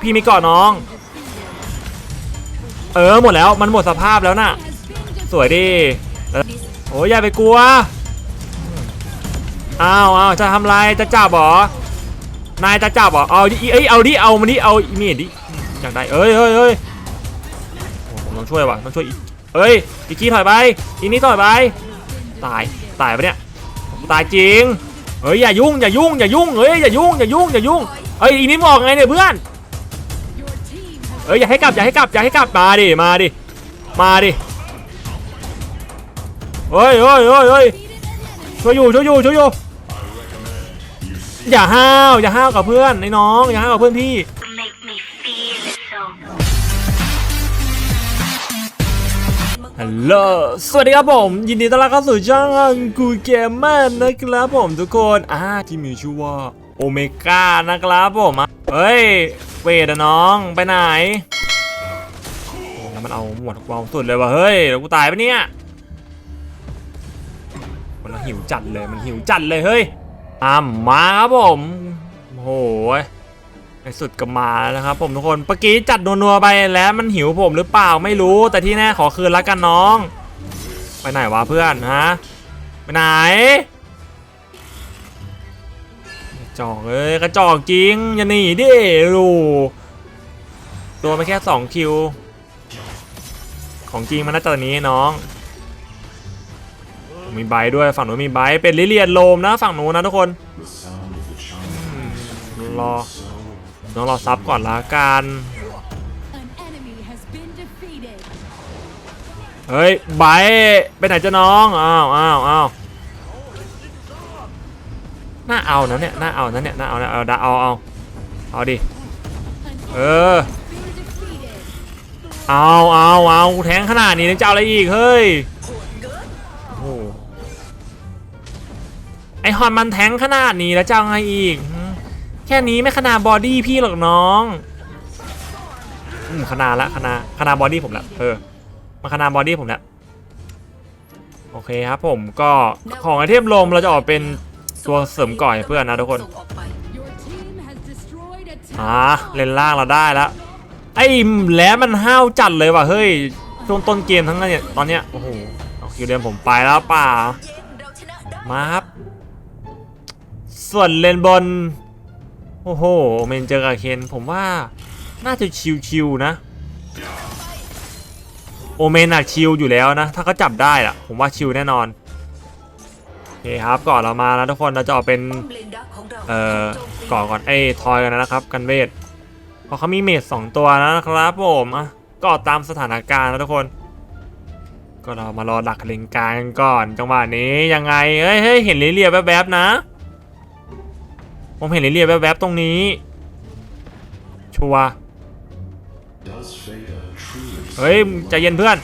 พี่มีเกาะน้อง เออหมดแล้วมันหมดสภาพแล้วน่ะ สวยดิแล้วโอ้ยอย่าไปกลัวอ้าวอ้าวจะทำไรจะจับเหรอนายจะจับเหรอเอาดิเอ้ยเอาดิเอามันดิเอาอีเมียดิอยากได้เอ้ยเอ้ยเอ้ยผมต้องช่วยว่ะต้องช่วยเอ้ยอีกี้ถอยไปอีนี่ถอยไปตายตายปะเนี่ยตายจริงเฮ้ยอย่ายุ่งอย่ายุ่งอย่ายุ่งเฮ้ยอย่ายุ่งอย่ายุ่งอย่ายุ่งเอ้ยอีนี่บอกไงเนี่ยเพื่อน เอ้ยอย่าให้กลับอย่าให้กลับอย่าให้กลับมาดิมาดิมาดิเฮ้ยเฮ้ยเฮ้ยเฮ้ยช่วยอยู่ช่วยอยู่ช่วยอยู่อย่าห้าวอย่าห้าวกับเพื่อนไอ้น้องอย่าห้าวกับเพื่อนพี่ make me feel so ฮัลโหล สวัสดีครับผม ยินดีต้อนรับเข้าสู่ช่องกูเกมเมอร์นะครับผมทุกคน อ่าที่มีชื่อว่าโอเมก้านะครับผมอะเฮ้ย เวทอะน้องไปไหนแล้วมันเอาหมดความสุดเลยว่ะเฮ้ยแล้วกูตายปะเนี่ยมันหิวจัดเลยมันหิวจัดเลยเฮ้ยอามาครับผมโอ้โหในสุดก็มาแล้วนะครับผมทุกคนเมื่อกี้จัดนัวๆไปแล้วมันหิวผมหรือเปล่าไม่รู้แต่ที่แน่ขอคืนละกันน้อง ไปไหนวะเพื่อนฮะไปไหน จอกเอ้ยกระจอกจริงอย่าหนีดิดูตัวไม่แค่2คิว ของจริงมันน่าจะนี้น้องมีใบด้วยฝั่งนู้นมีใบเป็นลิเลียนโลมนะฝั่งนู้นนะทุกคนรอต้องรอซับก่อนละกันเฮ้ยไบไปไหนจะน้องอ้าวอ้าวอ้าว น่าเอานะเนี่ยน่าเอานะเนี่ยน่าเอานะเอาดาเอาเอาเอาดิเออเอาเอาเอาแทงขนาดนี้จะเอาอะไรอีกเฮ้ยโอ้โหไอฮอนมันแทงขนาดนี้แล้วจะเอาไงอีก แค่นี้ไม่ขนาดบอดี้พี่หรอกน้องอืมขนาดละขนาดขนาดบอดี้ผมละเออมาขนาดบอดี้ผมละโอเคครับผมก็ของไอเทมลมเราจะออกเป็น ตัวเสริมก่อยเพื่อนนะทุกคน Your team has destroyed a อ่า tower. เลนล่างเราได้แล้วไอ้แหล้วมันห้าวจัดเลยว่ะเฮ้ยช่วงต้นเกมทั้งนั้นเนี่ยตอนเนี้ยโอ้โหเอาคิวเดียนผมไปแล้วป่ามาครับส่วนเลนบนโอ้โหเมนเจอกับเคนผมว่าน่าจะชิวๆนะโอเมนอะชิวอยู่แล้วนะ ถ้าเขาจับได้อะผมว่าชิวแน่นอนโอ เคครับก่อนเรามานะทุกคนเราจะออกเป็นเอ่อก่อก่อนไอ้ทอยกันนะครับ กันเวทเพราะเขามีเมดสองตัวนะครับผมอะก็ตามสถานการณ์นะทุกคน ก็เรามารอดักเลงกลางกันก่อน จังหวะนี้ยังไงเฮ้ยเฮ้ยเห็นลิเลียแวบๆนะ ผมเห็นลิเลียแวบๆตรงนี้ ชัวร์ Does Veda truly เฮ้ยใจเย็นเพื่อน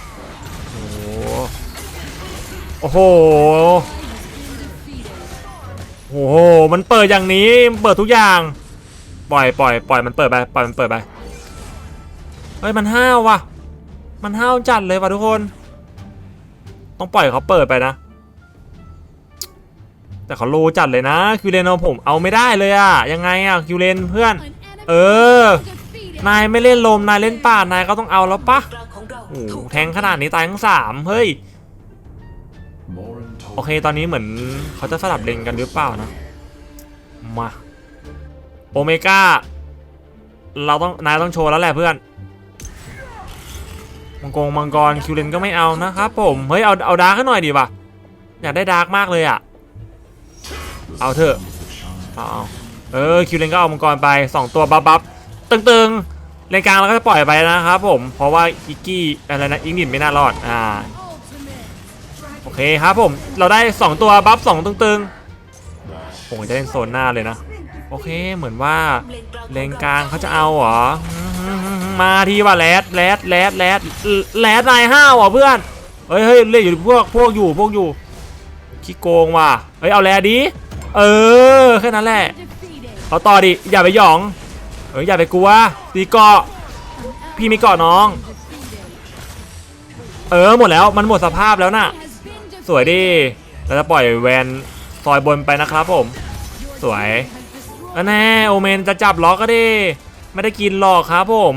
โอ้โห โอ้โห มันเปิดอย่างนี้ มันเปิดทุกอย่าง ปล่อยปล่อยปล่อยมันเปิดไป ปล่อยมันเปิดไป เฮ้ย มันห้าวว่ะ มันห้าวจัดเลยว่ะทุกคน ต้องปล่อยเขาเปิดไปนะ แต่เขาโลจัดเลยนะ คิวเลนเอาผมเอาไม่ได้เลยอะยังไงอะคิวเลนเพื่อน เออ นายไม่เล่นลม นายเล่นป่านายก็ต้องเอาแล้วปะโอ้โหแทงขนาดนี้ตายทั้งสามเฮ้ย โอเคตอนนี้เหมือนเขาจะสลับเลนกันหรือเปล่านะ มา โอเมก้า เราต้องนายต้องโชว์แล้วแหละเพื่อน มังกรมังกรคิวเลนก็ไม่เอานะครับผม เฮ้ยเอาเอาดาร์กหน่อยดีป่ะ อยากได้ดาร์กมากเลยอะ เอาเถอะ เอาเอเออคิวเลนก็เอามังกรไป2ตัวบัฟบัฟตึงๆเลนกลางเราก็จะปล่อยไปนะครับผม เพราะว่าอิกกี้อะไรนะอิงดินไม่น่ารอด อ่า เคครับผม เราได้ 2 ตัวบัฟ2ตึงๆผมจะเล่นโซนหน้าเลยนะ โอเคเหมือนว่าเลนกลางเขาจะเอาเหรอ มาทีว่าแรดแรดแรดแรดแรดนายห้าวอะเพื่อนเฮ้ยเฮ้ยเล่นอยู่พวกพวกอยู่พวกอยู่ขี้โกงว่ะเฮ้ยเอาแรดดิเออแค่นั้นแหละเอาต่อดิอย่าไปหยองเฮ้ยอย่าไปกลัวตีเกาะพี่มีเกาะน้อง เออหมดแล้วมันหมดสภาพแล้วน่ะ สวยดิเราจะปล่อยแวนซอยบนไปนะครับผม สวยอันแน่โอเมนจะจับล็อกก็ดิไม่ได้กินหรอกครับผม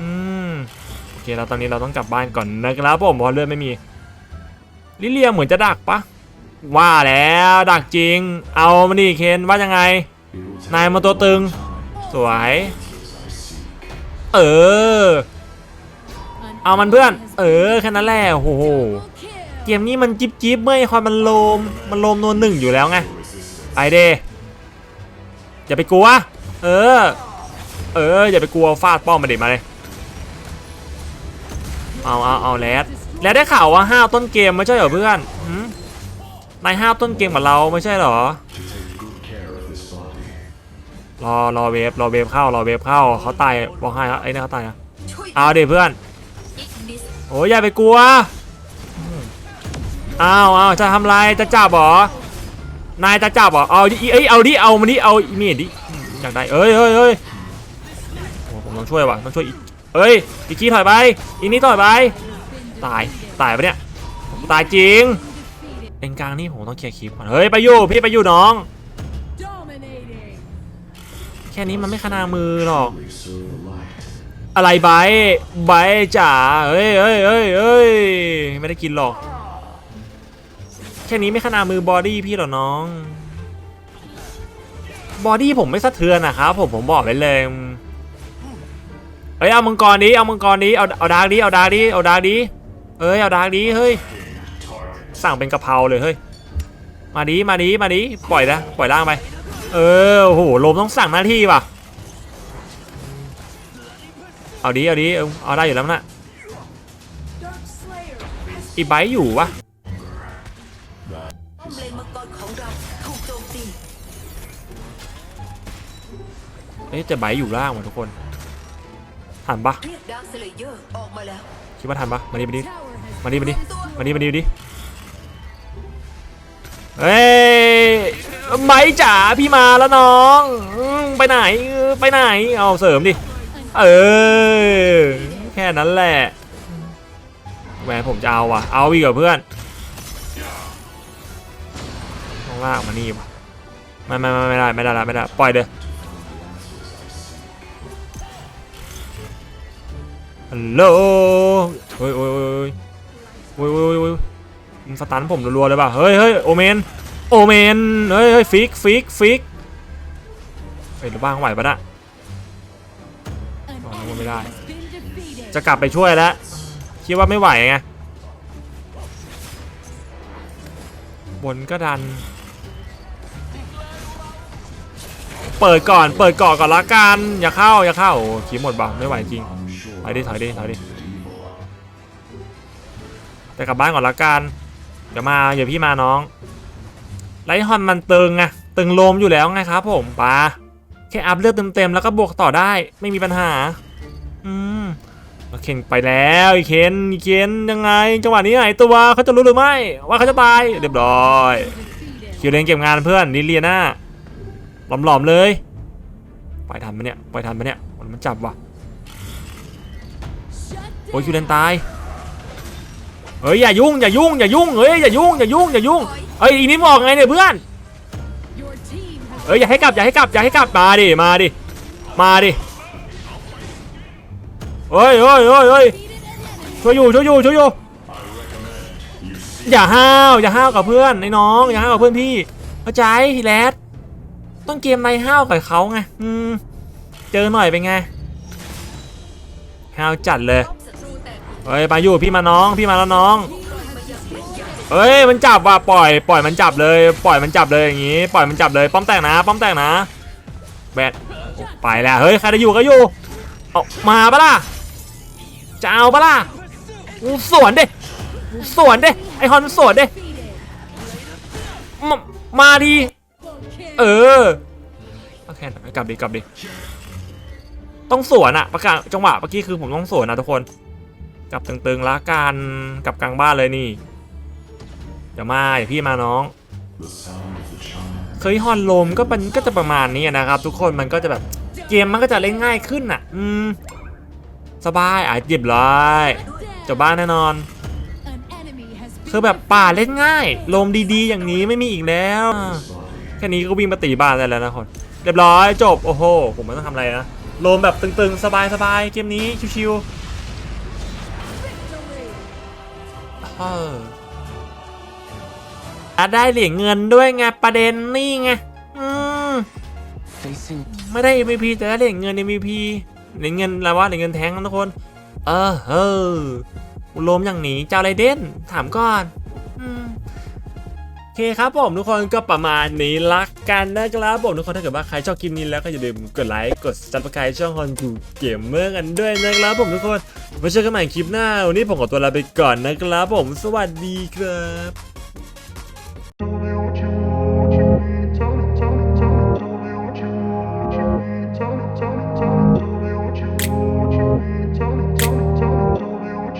อืมโอเคแล้วตอนนี้เราต้องกลับบ้านก่อนนะครับผมเพราะเลือดไม่มี ลิเลียเหมือนจะดักปะว่าแล้วดักจริง เอามาดิเคนว่ายังไง นายมาตัวตึง สวย เออ เอามันเพื่อน เออแค่นั้นแหละโอ้โห เกมนี้มันจิ๊บจิ๊บเมื่อยคอยมันโลมมันโลมนวลหนึ่งอยู่แล้วไงไปเดอย่าไปกลัว เออ เออ อย่าไปกลัวฟาดป้อมมาเด็ดมาเลย เอาเอาเอาแรดแรดได้ข่าวว่าห้าวต้นเกมไม่ใช่เหรอเพื่อนนายห้าวต้นเกมกับเราไม่ใช่เหรอ รอรอเวฟรอเวฟเข้ารอเวฟเข้าเขาตายบอกให้ไอ้นี่เขาตายนะช่วยเอาเดิเพื่อนโอ้ยอย่าไปกลัว อ้าวอ้าวจะทำไรจะจับเหรอนายจะจับเหรอเอาดิเอ้ยเอาดิเอามาดิเอาเมียดิอยากได้เอ้ยเอ้ยเอ้ยโอ้ผมต้องช่วยว่ะต้องช่วยเอ้ยอีกทีถอยไปอีกนี้ถอยไปตายตายปะเนี่ยผมตายจริงเป็นกลางนี่ผมต้องเคลียร์คลิปก่อนเฮ้ยไปอยู่พี่ไปอยู่น้อง แค่นี้มันไม่ขนามือหรอกอะไรไบไบจ๋าเฮ้ยเฮ้ยเฮ้ยเฮ้ยไม่ได้กินหรอก แค่นี้ไม่ขนาดมือบอดี้พี่หรอน้อง บอดี้ผมไม่สะเทือนนะครับผมผมบอกไว้เลยเอ้ยเอามังกรดิเอามังกรดิเอาเอาดาร์กดิเอาดาร์กดิเอาดาร์กดิเอ้ยเอาดาร์กดิเฮ้ยสั่งเป็นกะเพราเลยเฮ้ยมาดิมาดิมาดิปล่อยนะปล่อยล่างไป เออโอ้โหลมต้องสั่งหน้าที่ป่ะเอาดิเอาดิเอาได้อยู่แล้วนะอีไบอยู่วะ อ๊ะแต่ไบอยู่ล่างว่ะทุกคนทันปะเรียกดาร์คสเลเยอร์ออกมาแล้วคิดว่าทันปะมาดิมาดิมาดิมาดิมาดิมาดิมาดิเฮ้ยไบจ๋าพี่มาแล้วน้องไปไหนไปไหนเอาเสริมดิเออแค่นั้นแหละแหวนผมจะเอาว่ะเอาอีกเหรอเพื่อนต้องลากมานี่ว่ะไม่ไม่ไม่ไม่ได้ไม่ได้ละไม่ได้ปล่อยเด้อ ฮัลโหลเฮ้ยโอ้ยโอ้ยโอ้ยโอ้ยโอ้ยมึงสตันผมรัวๆเลยป่ะ เฮ้ยเฮ้ยโอเมน โอเมน เฮ้ยเฮ้ยฟิกฟิกฟิกเฮ้ยหรือบ้างไหวปะน่ะ an Oh, enemy ไม่ได้ จะกลับไปช่วยแล้ว คิดว่าไม่ไหวไง บนก็ดัน เปิดก่อน เปิดก่อนก่อนละกัน อย่าเข้า อย่าเข้าโอ้ขีหมดบังไม่ไหวจริง ถอยดิถอยดิถอยดิแต่กลับบ้านก่อนละกันเดี๋ยวมาเดี๋ยวพี่มาน้องไลท์ฮอนมันตึงไงตึงโลมอยู่แล้วไงครับ ผมปาแค่อัพเลือดเต็มๆแล้วก็บวกต่อได้ไม่มีปัญหา อืมแล้วเคนไปแล้วอีเคนอีเคนยังไง จังหวะนี้หายตัวเขาจะรู้หรือไม่ ว่าเขาจะตายเรียบร้อยคิวเลนเก็บงานเพื่อนลิเลียนาหลอมๆเลยปล่อยทันปะเนี่ยปล่อยทันปะเนี่ย มันจับว่ะ อ้ยคิวเลนตายเฮ้ยอย่ายุ่งอย่ายุ่งอย่ายุ่งเฮ้ยอย่ายุ่งอย่ายุ่งอย่ายุ่งเฮ้ยอีนี่บอกไงเนี่ยเพื่อนเอ้ยอย่าให้กลับอย่าให้กลับอย่าให้กลับมาดิมาดิมาดิเฮ้ยเฮ้ยเฮ้ยเฮ้ยช่วยอยู่ช่วยอยู่ช่วยอยู่อย่าห้าวอย่าห้าวกับเพื่อนไอ้น้องอย่าห้าวกับเพื่อนพี่เข้าใจแรดต้องเกมในห้าวกับเขาไงอืมเจอหน่อยเป็นไงห้าวจัดเลย เฮ้ยมาอยู่พี่มาน้องพี่มาแล้วน้องเฮ้ยมันจับว่ะปล่อยปล่อยมันจับเลย ปล่อยมันจับเลยอย่างงี้ ปล่อยมันจับเลยป้อมแตกนะป้อมแตกนะแบดไปแล้วเฮ้ยใครจะอยู่ก็อยู่เอามาปะล่ะจะเอาปะล่ะกูสวนเดิกูสวนเดิไอฮอนสวนเดิ Defeated. มามาดีเออโอเคกลับดิกลับดิต้องสวนอะประกาศจังหวะเมื่อกี้คือผมต้องสวนนะทุกคน กลับตึงๆละกันกลับกลางบ้านเลยนี่เดี๋ยวมาเดี๋ยวพี่มาน้องเคยฮอนลมก็มันก็จะประมาณนี้นะครับ ทุกคนมันก็จะแบบเกมมันก็จะเล่นง่ายขึ้นอะ อืม สบายอะเรียบร้อยจบบ้านแน่นอน คือแบบป่าเล่นง่าย ลมดีๆ อย่างนี้ไม่มีอีกแล้ว แค่นี้ก็วิ่งมาตีบ้านได้แล้วนะคนเรียบร้อยจบ โอ้โห ผมไม่ต้องทำอะไรนะลมแบบตึงๆ สบายๆ เกมนี้ชิวๆ ได้เหรียญเงินด้วยไงประเด็นนี่ไงไม่ได้ MVP แต่ได้เหรียญเงิน MVP เหรียญเงินอะไรวะเหรียญเงินแท้งทุกคน เออเฮ้อโลมอย่างนี้เจ้าไรเด่นถามก่อนโอเคครับผมทุกคนก็ประมาณนี้ละกันนะครับผมทุกคนถ้าเกิดว่าใครชอบคลิปนี้แล้วก็อย่าลืมกดไลค์กด subscribe ช่องฮอนกูเกมเมอร์กันด้วยนะครับผมทุกคน ไว้เจอกันใหม่คลิปหน้า วันนี้ผมขอตัวลาไปก่อนนะครับผม สวัสดีครับ